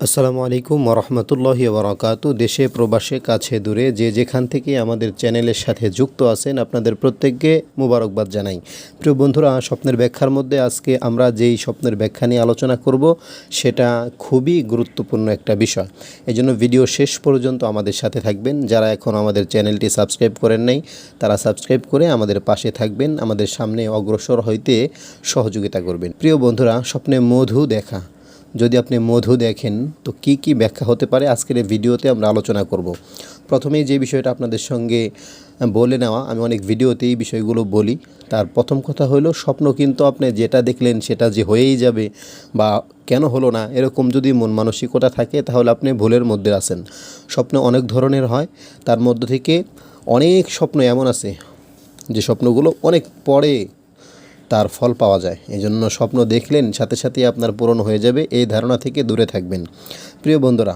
আসসালামু আলাইকুম রহমতুল্লাহি বরকাত দেশে, প্রবাসে, কাছে, দূরে যে যেখান থেকে আমাদের চ্যানেলের সাথে যুক্ত আছেন আপনাদের প্রত্যেককে মুবারকবাদ জানাই। প্রিয় বন্ধুরা, স্বপ্নের ব্যাখ্যার মধ্যে আজকে আমরা যেই স্বপ্নের ব্যাখ্যা নিয়ে আলোচনা করব, সেটা খুবই গুরুত্বপূর্ণ একটা বিষয়। এই জন্য ভিডিও শেষ পর্যন্ত আমাদের সাথে থাকবেন। যারা এখন আমাদের চ্যানেলটি সাবস্ক্রাইব করেন নাই, তারা সাবস্ক্রাইব করে আমাদের পাশে থাকবেন। আমাদের সামনে অগ্রসর হইতে সহযোগিতা করবেন। প্রিয় বন্ধুরা, স্বপ্নে মধু দেখা। যদি আপনি মধু দেখেন, তো কি কি ব্যাখ্যা হতে পারে? আজকের এই ভিডিওতে আমরা আলোচনা করব। প্রথমেই যে বিষয়টা আপনাদের সঙ্গে বলে নেওয়া, আমি অনেক ভিডিওতে এই বিষয়গুলো বলি। তার প্রথম কথা হলো, স্বপ্ন কিন্তু আপনি যেটা দেখলেন, সেটা যে হয়েই যাবে বা কেন হলো না, এরকম যদি মন মানসিকতা থাকে, তাহলে আপনি ভুলের মধ্যে আছেন। স্বপ্ন অনেক ধরনের হয়। তার মধ্য থেকে অনেক স্বপ্ন এমন আছে, যে স্বপ্নগুলো অনেক পরে তার ফল পাওয়া যায়। এই জন্য স্বপ্ন দেখলেন, সাথে সাথেই আপনার পূরণ হয়ে যাবে, এই ধারণা থেকে দূরে থাকবেন। প্রিয় বন্ধুরা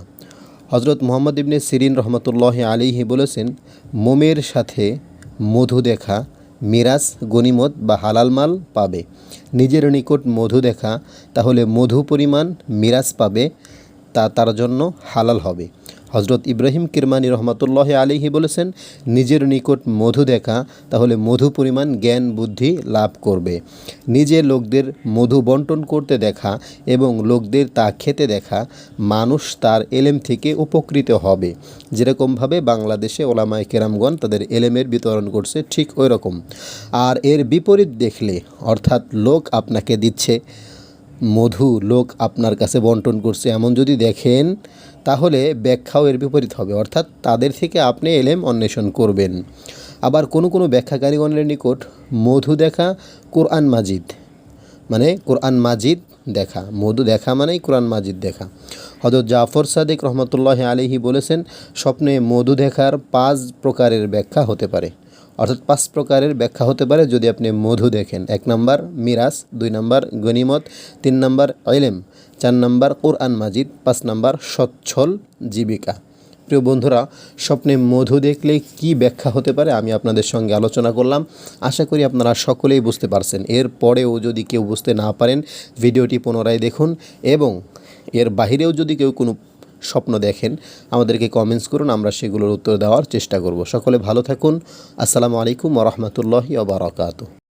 হজরত মোহাম্মদ ইবনে সিরিন রহমতুল্লাহ আলিহি বলেছেন, মোমের সাথে মধু দেখা মিরাজ, গনিমত বা হালাল মাল পাবে। নিজের নিকট মধু দেখা, তাহলে মধু পরিমাণ মিরাজ পাবে, তা তার জন্য হালাল হবে। হজরত ইব্রাহিম কিরমানি রহমতুল্লাহ আলিহি বলেছেন, নিজের নিকট মধু দেখা, তাহলে মধু পরিমাণ, জ্ঞান, বুদ্ধি লাভ করবে। নিজে লোকদের মধু বন্টন করতে দেখা এবং লোকদের তা খেতে দেখা, মানুষ তার এলেম থেকে উপকৃত হবে। যেরকমভাবে বাংলাদেশে ওলামায় কেরামগণ তাদের এলেমের বিতরণ করছে, ঠিক ওই রকম আর এর বিপরীত দেখলে, অর্থাৎ লোক আপনাকে দিচ্ছে মধু লোক আপনার কাছে বন্টন করছে এমন যদি দেখেন, তাহলে ব্যাখ্যাও এর বিপরীত হবে। অর্থাৎ তাদের থেকে আপনি এলেম অন্বেষণ করবেন। আবার কোনো কোনো ব্যাখ্যাকারীগণের নিকট মধু দেখা কোরআন মাজিদ মানে কোরআন মাজিদ দেখা। মধু দেখা মানেই কোরআন মাজিদ দেখা। হজরত জাফর সাদেক রহমতুল্লাহ আলিহি বলেছেন, স্বপ্নে মধু দেখার পাঁচ প্রকারের ব্যাখ্যা হতে পারে। অর্থাৎ পাঁচ প্রকারের ব্যাখ্যা হতে পারে যদি আপনি মধু দেখেন। এক নম্বর মিরাজ, দুই নম্বর গনিমত, তিন নম্বর এলেম চার নম্বর কোরআন মাজিদ, পাঁচ নম্বর সচ্ছল জীবিকা। প্রিয় বন্ধুরা, স্বপ্নে মধু দেখলে কি ব্যাখ্যা হতে পারে আমি আপনাদের সঙ্গে আলোচনা করলাম। আশা করি আপনারা সকলেই বুঝতে পারছেন। এর পরেও যদি কেউ বুঝতে না পারেন, ভিডিওটি পুনরায় দেখুন এবং এর বাহিরেও যদি কেউ কোনো স্বপ্ন দেখেন, আমাদেরকে কমেন্টস করুন, আমরা সেগুলোর উত্তর দেওয়ার চেষ্টা করব। সকলে ভালো থাকুন। আসসালামু আলাইকুম ওরহমতুল্লাহি ওবরাকাতু